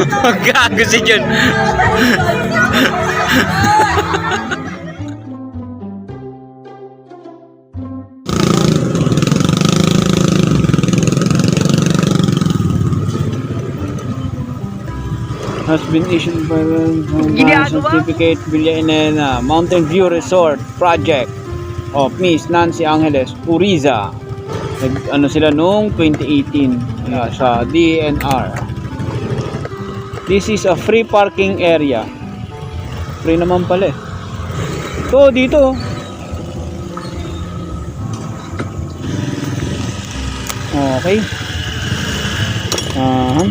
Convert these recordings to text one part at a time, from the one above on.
Gago si Jun. has been issued by the certificate Villa Enena Mountain View Resort Project of Miss Nancy Angeles Uriza. Nag, ano sila noong 2018 uh, sa DNR. This is a free parking area. Free naman pala eh. So dito. Okay. Ah.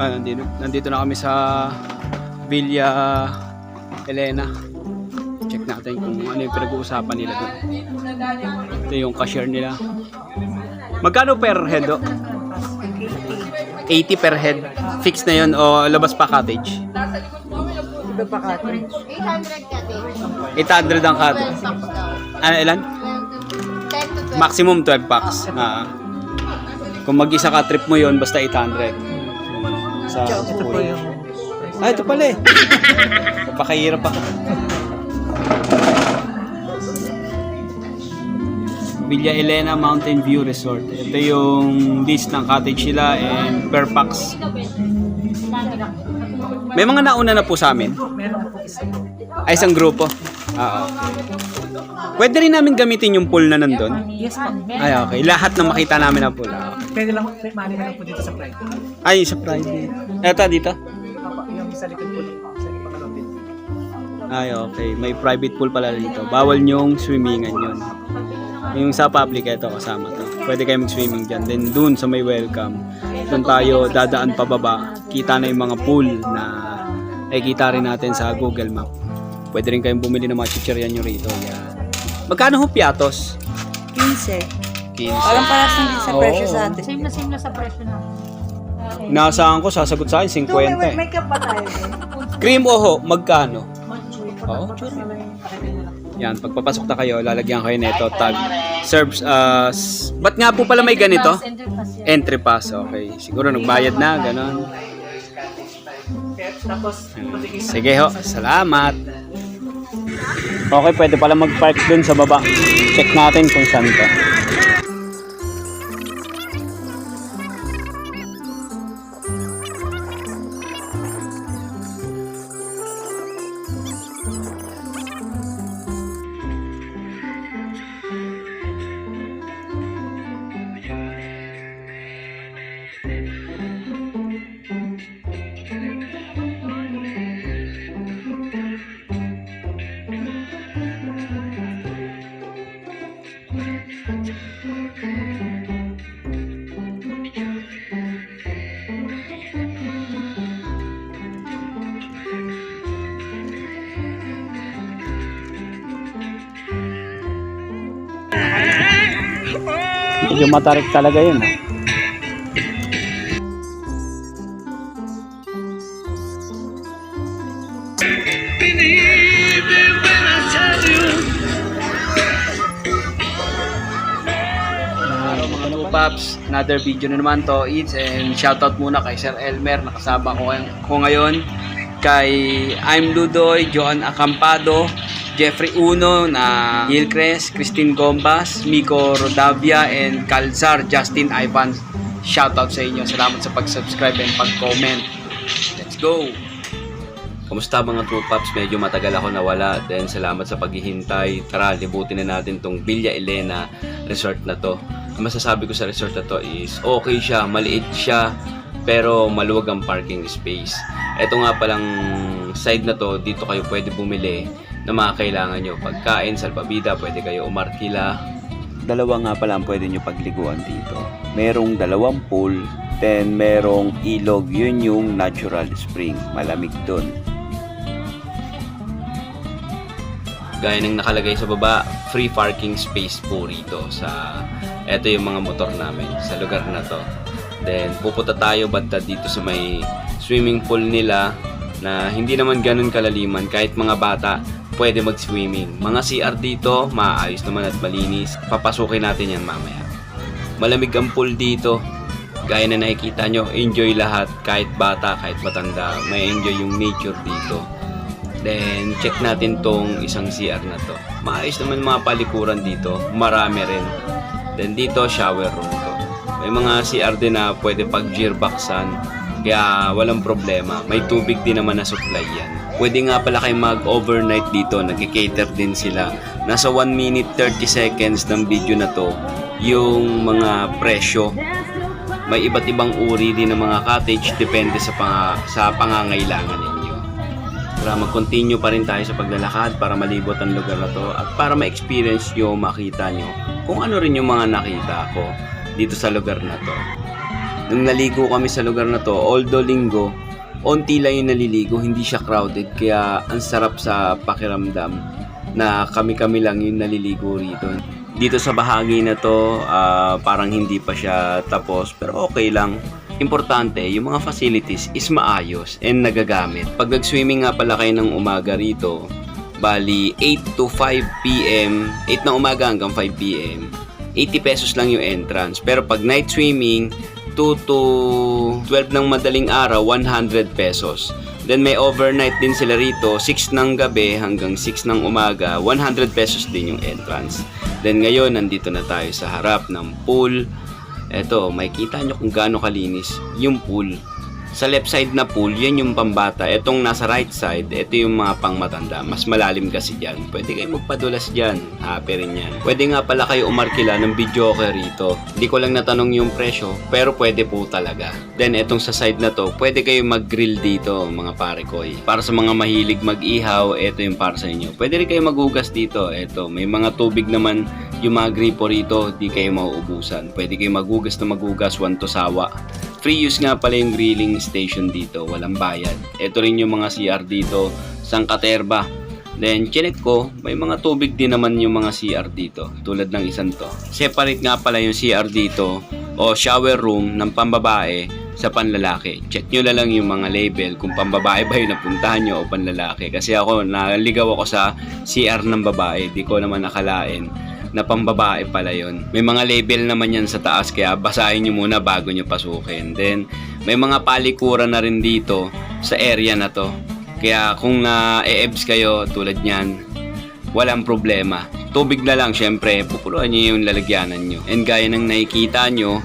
Ah, nandito, nandito na kami sa Villa Elena. Check natin kung ano yung pinag-uusapan nila doon. Ito yung cashier nila. Magkano per head? oh? 80 per head. Fix na yun o labas pa cottage? Iba pa cottage. 800 ka din. 800 ang cottage. 12 packs daw. Ano ilan? 10 to 12. Maximum 12 packs. Ah. kung mag-isa ka trip mo yon basta 800. Sa Ito full. yung Ah, ito pala eh. Napakahirap ako. Villa Elena Mountain View Resort. Ito yung list ng cottage nila and per packs. May mga nauna na po sa amin. Ay, isang grupo. Ah, okay. Pwede rin namin gamitin yung pool na nandun. Yes po. Ay, okay. Lahat na makita namin na pool. Ah, okay. Pwede lang, mali na lang po dito sa private. Ay, sa private. Eto, dito. Papa, yung sa likod po. Sa. Ay, okay. May private pool pala dito. Bawal yung swimmingan yun. Yung sa public, ito kasama to. Pwede kayo mag-swimming dyan. Then dun sa may welcome, dun tayo dadaan pababa. Kita na yung mga pool na nakikita rin natin sa Google Map. Pwede rin kayong bumili ng mga chichiryan nyo rito. Yan. Magkano ho piatos? 15. 15. Parang paras lang din sa Oo. presyo sa atin. Same na same na sa presyo na. Inaasahan ko, sasagot sa akin, 50 Ito, may, may, eh. may cup pa tayo. eh. Cream o ho, magkano? Oo, Tapos Yan, pagpapasok na kayo, lalagyan kayo nito tag serves as Ba't nga po pala may ganito? Pass. Entry pass, okay. Siguro nagbayad na, sa Sige ho, salamat. Okay, pwede pala mag-park dun sa baba. Check natin kung saan to. Medyo matarik talaga yun. mga Nupaps, another video na naman to It's and shoutout muna kay Sir Elmer nakasama ko, ko ngayon kay I'm Ludoy, Joan Acampado Jeffrey Uno na Hillcrest, Christine Gombas, Miko Rodavia and Calzar Justin Ivans shoutout sa inyo, salamat sa pag-subscribe and pag-comment let's go Kamusta mga True Pops? Medyo matagal ako nawala. Then salamat sa paghihintay. Tara, libutin na natin tong Villa Elena resort na to. Ang masasabi ko sa resort na to is okay siya, maliit siya, pero maluwag ang parking space. Ito nga palang side na to, dito kayo pwede bumili ng mga kailangan nyo. Pagkain, salpabida, pwede kayo umarkila. dalawa nga pala ang pwede nyo pagliguan dito. Merong dalawang pool, then merong ilog, yun yung natural spring. Malamig dun. Gaya ng nakalagay sa baba, free parking space po rito sa eto yung mga motor namin sa lugar na to. Then pupunta tayo banda dito sa may swimming pool nila na hindi naman ganun kalaliman kahit mga bata pwede mag-swimming. Mga CR dito, maayos naman at malinis. Papasukin natin yan mamaya. Malamig ang pool dito. Gaya na nakikita nyo, enjoy lahat, kahit bata, kahit matanda, may enjoy yung nature dito. Then, check natin tong isang CR na to. Maayos naman mga palikuran dito, marami rin. Then dito, shower room to. May mga CR din na pwede pag gearboxan, kaya walang problema. May tubig din naman na supply yan. Pwede nga pala kayo mag-overnight dito, nag-cater din sila. Nasa 1 minute 30 seconds ng video na to, yung mga presyo. May iba't ibang uri din ng mga cottage, depende sa, pang- sa pangangailangan ninyo. Para mag-continue pa rin tayo sa paglalakad para malibot ang lugar na to at para ma-experience nyo, makita nyo kung ano rin yung mga nakita ko dito sa lugar na to. Nung naligo kami sa lugar na to, although linggo, onti lang yung naliligo, hindi siya crowded, kaya ang sarap sa pakiramdam na kami-kami lang yung naliligo rito. Dito sa bahagi na to, ah, parang hindi pa siya tapos, pero okay lang. Importante, yung mga facilities is maayos and nagagamit. Pag nag-swimming nga pala kayo ng umaga rito, bali 8 to 5 p.m., 8 na umaga hanggang 5 p.m., 80 pesos lang yung entrance. Pero pag night swimming, 2 to 12 ng madaling araw, 100 pesos. Then may overnight din sila rito, 6 ng gabi hanggang 6 ng umaga, 100 pesos din yung entrance. Then ngayon, nandito na tayo sa harap ng pool. Eto, makikita nyo kung gaano kalinis yung pool. Sa left side na pool, yan yung pambata. Etong nasa right side, ito yung mga pangmatanda. Mas malalim kasi dyan. Pwede kayo magpadulas dyan. Happy rin yan. Pwede nga pala kayo umarkila ng video okay rito. Hindi ko lang natanong yung presyo, pero pwede po talaga. Then, etong sa side na to, pwede kayo mag-grill dito, mga pare koy. Para sa mga mahilig mag-ihaw, ito yung para sa inyo. Pwede rin kayo magugas dito. Ito, may mga tubig naman yung mga gripo rito, di kayo mauubusan. Pwede kayo magugas na magugas, one to sawa. Free use nga pala yung grilling station dito, walang bayad. Ito rin yung mga CR dito, sang Katerba. Then, chinek ko, may mga tubig din naman yung mga CR dito, tulad ng isang to. Separate nga pala yung CR dito, o shower room ng pambabae sa panlalaki. Check nyo lang yung mga label kung pambabae ba yung napuntahan nyo o panlalaki. Kasi ako, naligaw ako sa CR ng babae, di ko naman nakalain na pambabae pala yon. May mga label naman yan sa taas kaya basahin nyo muna bago nyo pasukin. Then, may mga palikuran na rin dito sa area na to. Kaya kung na-ebs kayo tulad nyan, walang problema. Tubig na lang, syempre, pupuluan nyo yung lalagyanan nyo. And gaya ng nakikita nyo,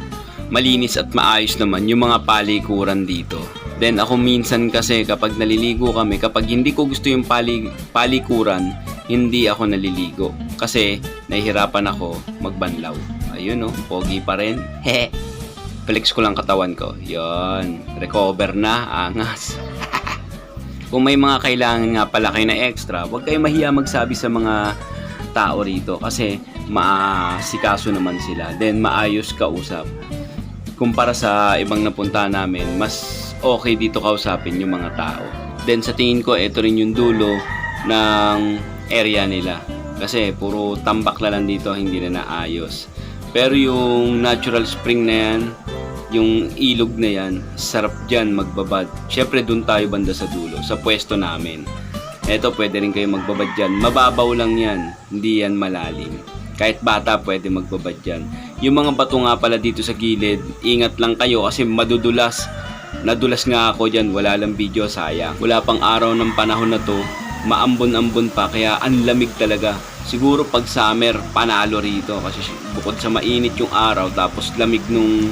malinis at maayos naman yung mga palikuran dito. Then ako minsan kasi kapag naliligo kami, kapag hindi ko gusto yung pali, palikuran, hindi ako naliligo. Kasi nahihirapan ako magbanlaw. Ayun oh, pogi pa rin. Hehe. Flex ko lang katawan ko. Yon, recover na, angas. Kung may mga kailangan nga pala kayo na extra, huwag kayo mahiya magsabi sa mga tao rito kasi maasikaso naman sila. Then maayos kausap. Kumpara sa ibang napunta namin, mas okay dito kausapin yung mga tao. Then sa tingin ko, ito rin yung dulo ng area nila. Kasi puro tambak na lang dito, hindi na naayos. Pero yung natural spring na yan, yung ilog na yan, sarap dyan magbabad. Siyempre dun tayo banda sa dulo, sa pwesto namin. Eto, pwede rin kayo magbabad dyan. Mababaw lang yan, hindi yan malalim. Kahit bata pwede magbabad dyan. Yung mga bato nga pala dito sa gilid, ingat lang kayo kasi madudulas. Nadulas nga ako dyan, wala lang video, sayang. Wala pang araw ng panahon na to, maambon-ambon pa, kaya ang lamig talaga. Siguro pag summer, panalo rito kasi bukod sa mainit yung araw, tapos lamig nung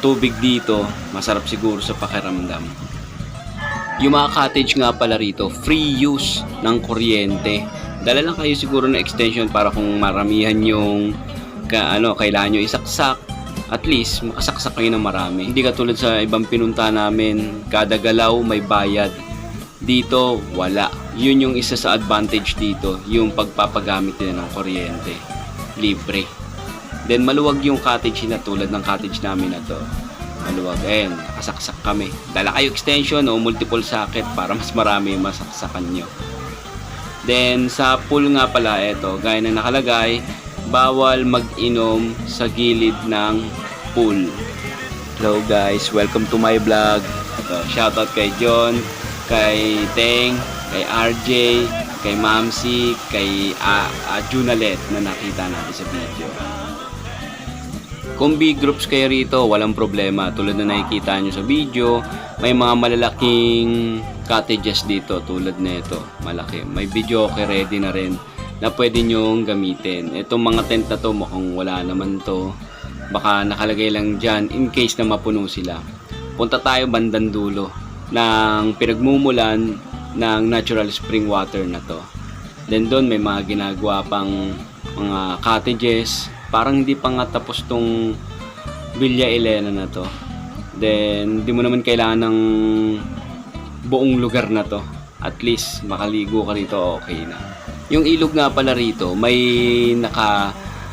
tubig dito, masarap siguro sa pakiramdam. Yung mga cottage nga pala rito, free use ng kuryente. Dala lang kayo siguro ng extension para kung maramihan yung ka, ano, kailangan nyo isaksak. At least, makasaksak kayo ng marami. Hindi katulad sa ibang pinunta namin, kada galaw may bayad. Dito, wala. Yun yung isa sa advantage dito, yung pagpapagamit nila ng kuryente. Libre. Then maluwag yung cottage na tulad ng cottage namin na to. Maluwag. Ayun, nakasaksak kami. Dala kayo extension o multiple socket para mas marami yung masaksakan nyo. Then sa pool nga pala, eto, gaya na nakalagay, bawal mag-inom sa gilid ng pool. Hello guys, welcome to my vlog. Ito, shoutout kay John, kay Teng, kay RJ, kay Mamsi, kay uh, Junalet na nakita natin sa video. Kung big groups kayo rito, walang problema. Tulad na nakikita nyo sa video, may mga malalaking cottages dito tulad na ito. Malaki. May video okay ready na rin na pwede nyong gamitin. Itong mga tent na to mukhang wala naman to. Baka nakalagay lang dyan in case na mapuno sila. Punta tayo bandang dulo ng pinagmumulan ng natural spring water na to. Then doon may mga ginagawa pang mga cottages. Parang hindi pa nga tapos tong Villa Elena na to. Then, di mo naman kailangan ng buong lugar na to. At least, makaligo ka rito, okay na. Yung ilog nga pala rito, may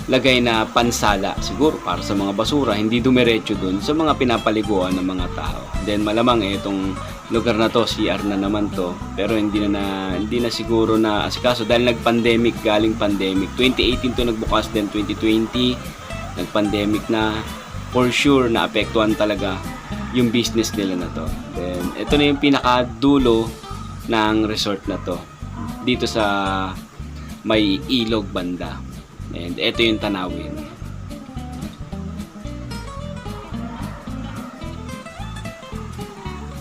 nakalagay na pansala. Siguro para sa mga basura, hindi dumiretso dun sa mga pinapaliguan ng mga tao. Then, malamang eh, itong lugar na to, CR na naman to. Pero hindi na, na hindi na siguro na asikaso dahil nag-pandemic, galing pandemic. 2018 to nagbukas, then 2020, nag-pandemic na. For sure, naapektuhan talaga yung business nila na to. Then, ito na yung pinakadulo ng resort na to. Dito sa may ilog banda. And ito yung tanawin.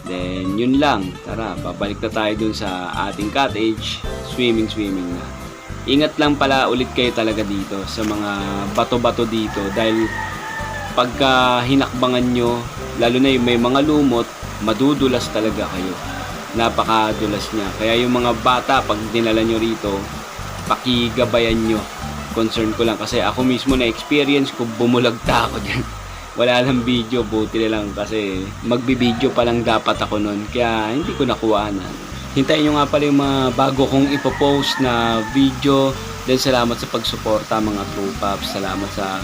Then, yun lang. Tara, babalik na tayo dun sa ating cottage. Swimming, swimming na. Ingat lang pala ulit kayo talaga dito sa mga bato-bato dito dahil pagka hinakbangan nyo, lalo na yung may mga lumot, madudulas talaga kayo. Napakadulas niya. Kaya yung mga bata, pag dinala nyo rito, pakigabayan nyo. Concern ko lang kasi ako mismo na experience ko, bumulagta ako dyan. Wala lang video, buti na lang kasi magbibideo pa lang dapat ako nun. Kaya hindi ko nakuha na. Hintayin nyo nga pala yung mga bago kong ipopost na video. Then salamat sa pagsuporta mga true pops. Salamat sa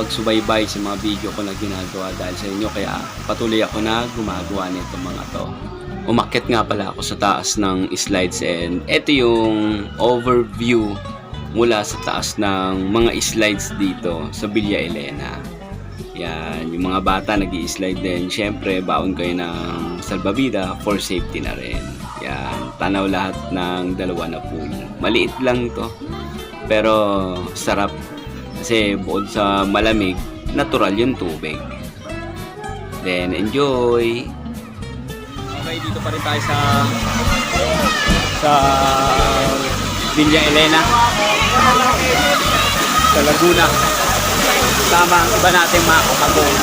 pagsubaybay sa mga video ko na ginagawa dahil sa inyo. Kaya patuloy ako na gumagawa nito mga to. Umakyat nga pala ako sa taas ng slides and ito yung overview mula sa taas ng mga slides dito sa Villa Elena. Yan, yung mga bata nag slide din. Siyempre, baon kayo ng salbabida for safety na rin. Yan, tanaw lahat ng dalawa na pool. Maliit lang to. Pero sarap. Kasi bukod sa malamig, natural yung tubig. Then, enjoy! Okay, dito pa rin tayo sa sa Villa Elena. Sa Laguna. Tama ang iba nating mga kapatid.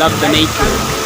Love the nature